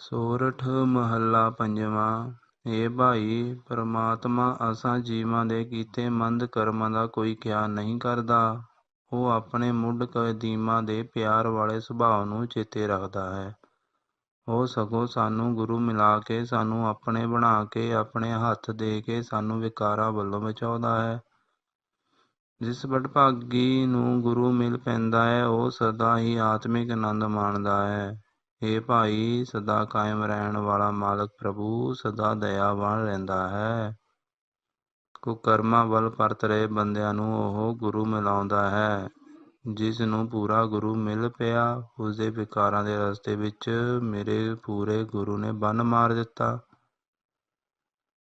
ਸੋਰਠ ਮਹੱਲਾ ਪੰਜਵਾਂ ਏ ਭਾਈ, ਪ੍ਰਮਾਤਮਾ ਅਸਾਂ ਜੀਵਾਂ ਦੇ ਕੀਤੇ ਮੰਦ ਕਰਮਾਂ ਦਾ ਕੋਈ ਖਿਆਲ ਨਹੀਂ ਕਰਦਾ। ਉਹ ਆਪਣੇ ਮੁੱਢ ਕਦੀਮਾਂ ਦੇ ਪਿਆਰ ਵਾਲੇ ਸੁਭਾਅ ਨੂੰ ਚੇਤੇ ਰੱਖਦਾ ਹੈ। ਉਹ ਸਗੋਂ ਸਾਨੂੰ ਗੁਰੂ ਮਿਲਾ ਕੇ, ਸਾਨੂੰ ਆਪਣੇ ਬਣਾ ਕੇ, ਆਪਣੇ ਹੱਥ ਦੇ ਕੇ ਸਾਨੂੰ ਵਿਕਾਰਾਂ ਵੱਲੋਂ ਬਚਾਉਂਦਾ ਹੈ। ਜਿਸ ਵਡਭਾਗੀ ਨੂੰ ਗੁਰੂ ਮਿਲ ਪੈਂਦਾ ਹੈ, ਉਹ ਸਦਾ ਹੀ ਆਤਮਿਕ ਆਨੰਦ ਮਾਣਦਾ ਹੈ। ਏ ਭਾਈ, ਸਦਾ ਕਾਇਮ ਰਹਿਣ ਵਾਲਾ ਮਾਲਕ ਪ੍ਰਭੂ, ਸਦਾ ਦਇਆਵਾਨ ਰਹਿੰਦਾ ਹੈ। ਕੁਕਰਮਾਂ ਵੱਲ ਪਰਤ ਰਹੇ ਬੰਦਿਆਂ ਨੂੰ ਉਹ ਗੁਰੂ ਮਿਲਾਉਂਦਾ ਹੈ ਜਿਸ ਨੂੰ ਪੂਰਾ ਗੁਰੂ ਮਿਲ ਪਿਆ। ਉਸ ਦੇ ਵਿਕਾਰਾਂ ਦੇ ਰਸਤੇ ਵਿੱਚ ਮੇਰੇ ਪੂਰੇ ਗੁਰੂ ਨੇ ਬੰਨ ਮਾਰ ਦਿੱਤਾ।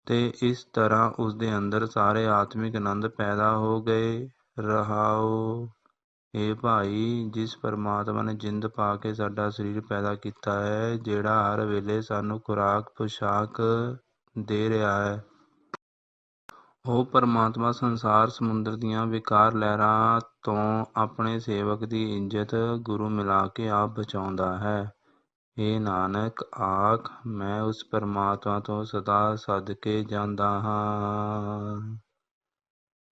ਤੇ ਇਸ ਤਰ੍ਹਾਂ ਉਸ ਦੇ ਅੰਦਰ ਸਾਰੇ ਆਤਮਿਕ ਆਨੰਦ ਪੈਦਾ ਹੋ ਗਏ। ਰਹਾਓ। ਏ ਭਾਈ, ਜਿਸ ਪਰਮਾਤਮਾ ਨੇ ਜਿੰਦ ਪਾ ਕੇ ਸਾਡਾ ਸਰੀਰ ਪੈਦਾ ਕੀਤਾ ਹੈ, ਜਿਹੜਾ ਹਰ ਵੇਲੇ ਸਾਨੂੰ ਖੁਰਾਕ, ਪੁਸ਼ਾਕ ਦੇ ਰਿਹਾ ਹੈ। ਉਹ ਪਰਮਾਤਮਾ, ਸੰਸਾਰ ਸਮੁੰਦਰ ਦੀਆਂ ਵਿਕਾਰ ਲਹਿਰਾਂ ਤੋਂ ਆਪਣੇ ਸੇਵਕ ਦੀ ਇੱਜ਼ਤ ਗੁਰੂ ਮਿਲਾ ਕੇ ਆਪ ਬਚਾਉਂਦਾ ਹੈ। ਏ ਨਾਨਕ, ਆਖ, ਮੈਂ ਉਸ ਪਰਮਾਤਮਾ ਤੋਂ ਸਦਾ ਸਦਕੇ ਜਾਂਦਾ ਹਾਂ।